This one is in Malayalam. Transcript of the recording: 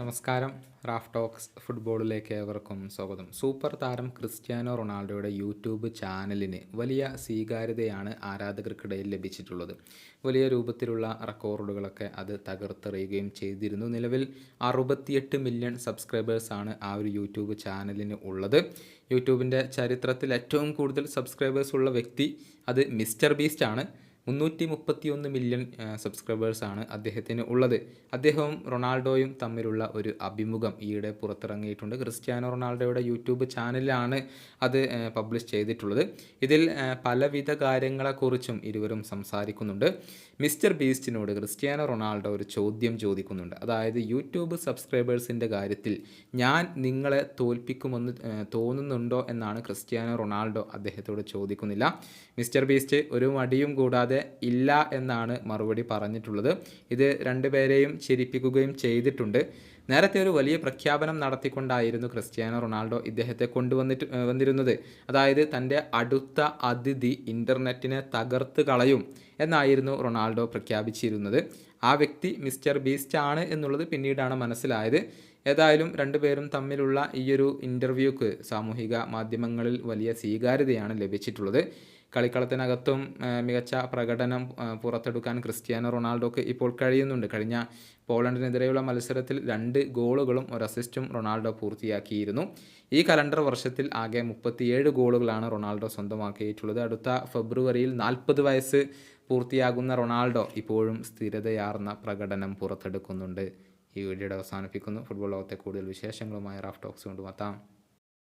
നമസ്കാരം. റാഫ് ടോക്സ് ഫുട്ബോളിലേക്ക് ഏവർക്കും സ്വാഗതം. സൂപ്പർ താരം ക്രിസ്ത്യാനോ റൊണാൾഡോയുടെ യൂട്യൂബ് ചാനലിന് വലിയ സ്വീകാര്യതയാണ് ആരാധകർക്കിടയിൽ ലഭിച്ചിട്ടുള്ളത്. വലിയ രൂപത്തിലുള്ള റെക്കോർഡുകളൊക്കെ അത് തകർത്തെറിയുകയും ചെയ്തിരുന്നു. നിലവിൽ അറുപത്തിയെട്ട് മില്യൺ സബ്സ്ക്രൈബേഴ്സാണ് ആ ഒരു യൂട്യൂബ് ചാനലിന് ഉള്ളത്. യൂട്യൂബിന്റെ ചരിത്രത്തിൽ ഏറ്റവും കൂടുതൽ സബ്സ്ക്രൈബേഴ്സ് ഉള്ള വ്യക്തി അത് മിസ്റ്റർ ബീസ്റ്റ് ആണ്. മുന്നൂറ്റി മുപ്പത്തിയൊന്ന് മില്യൺ സബ്സ്ക്രൈബേഴ്സാണ് അദ്ദേഹത്തിന് ഉള്ളത്. അദ്ദേഹവും റൊണാൾഡോയും തമ്മിലുള്ള ഒരു അഭിമുഖം ഈയിടെ പുറത്തിറങ്ങിയിട്ടുണ്ട്. ക്രിസ്ത്യാനോ റൊണാൾഡോയുടെ യൂട്യൂബ് ചാനലിലാണ് അത് പബ്ലിഷ് ചെയ്തിട്ടുള്ളത്. ഇതിൽ പലവിധ കാര്യങ്ങളെക്കുറിച്ചും ഇരുവരും സംസാരിക്കുന്നുണ്ട്. മിസ്റ്റർ ബീസ്റ്റിനോട് ക്രിസ്ത്യാനോ റൊണാൾഡോ ഒരു ചോദ്യം ചോദിക്കുന്നുണ്ട്. അതായത് യൂട്യൂബ് സബ്സ്ക്രൈബേഴ്സിന്റെ കാര്യത്തിൽ ഞാൻ നിങ്ങളെ തോൽപ്പിക്കുമെന്ന് തോന്നുന്നുണ്ടോ എന്നാണ് ക്രിസ്ത്യാനോ റൊണാൾഡോ അദ്ദേഹത്തോട് ചോദിക്കുന്നില്ല. മിസ്റ്റർ ബീസ്റ്റ് ഒരു മടിയും കൂടാതെ ഇല്ല എന്നാണ് മറുപടി പറഞ്ഞിട്ടുള്ളത്. ഇത് രണ്ടുപേരെയും ചിരിപ്പിക്കുകയും ചെയ്തിട്ടുണ്ട്. നേരത്തെ ഒരു വലിയ പ്രഖ്യാപനം നടത്തിക്കൊണ്ടായിരുന്നു ക്രിസ്ത്യാനോ റൊണാൾഡോ ഇദ്ദേഹത്തെ കൊണ്ടുവന്നിട്ട് വന്നിരുന്നത്. അതായത് തന്റെ അടുത്ത അതിഥി ഇന്റർനെറ്റിനെ തകർത്ത് കളയും എന്നായിരുന്നു റൊണാൾഡോ പ്രഖ്യാപിച്ചിരുന്നത്. ആ വ്യക്തി മിസ്റ്റർ ബീസ്റ്റ് ആണ് എന്നുള്ളത് പിന്നീടാണ് മനസ്സിലായത്. ഏതായാലും രണ്ടുപേരും തമ്മിലുള്ള ഈയൊരു ഇന്റർവ്യൂക്ക് സാമൂഹിക മാധ്യമങ്ങളിൽ വലിയ സ്വീകാര്യതയാണ് ലഭിച്ചിട്ടുള്ളത്. കളിക്കളത്തിനകത്തും മികച്ച പ്രകടനം പുറത്തെടുക്കാൻ ക്രിസ്ത്യാനോ റൊണാൾഡോക്ക് ഇപ്പോൾ കഴിയുന്നുണ്ട്. കഴിഞ്ഞ പോളണ്ടിനെതിരെയുള്ള മത്സരത്തിൽ രണ്ട് ഗോളുകളും ഒരു അസിസ്റ്റും റൊണാൾഡോ പൂർത്തിയാക്കിയിരുന്നു. ഈ കലണ്ടർ വർഷത്തിൽ ആകെ മുപ്പത്തിയേഴ് ഗോളുകളാണ് റൊണാൾഡോ സ്വന്തമാക്കിയിട്ടുള്ളത്. അടുത്ത ഫെബ്രുവരിയിൽ നാൽപ്പത് വയസ്സ് പൂർത്തിയാകുന്ന റൊണാൾഡോ ഇപ്പോഴും സ്ഥിരതയാർന്ന പ്രകടനം പുറത്തെടുക്കുന്നുണ്ട്. ഈ വീഡിയോയുടെ അവസാനിപ്പിക്കുന്നു. ഫുട്ബോൾ ലോകത്തെ കൂടുതൽ വിശേഷങ്ങളുമായി റാഫ് ടോക്സ് കൊണ്ടുമെത്താം.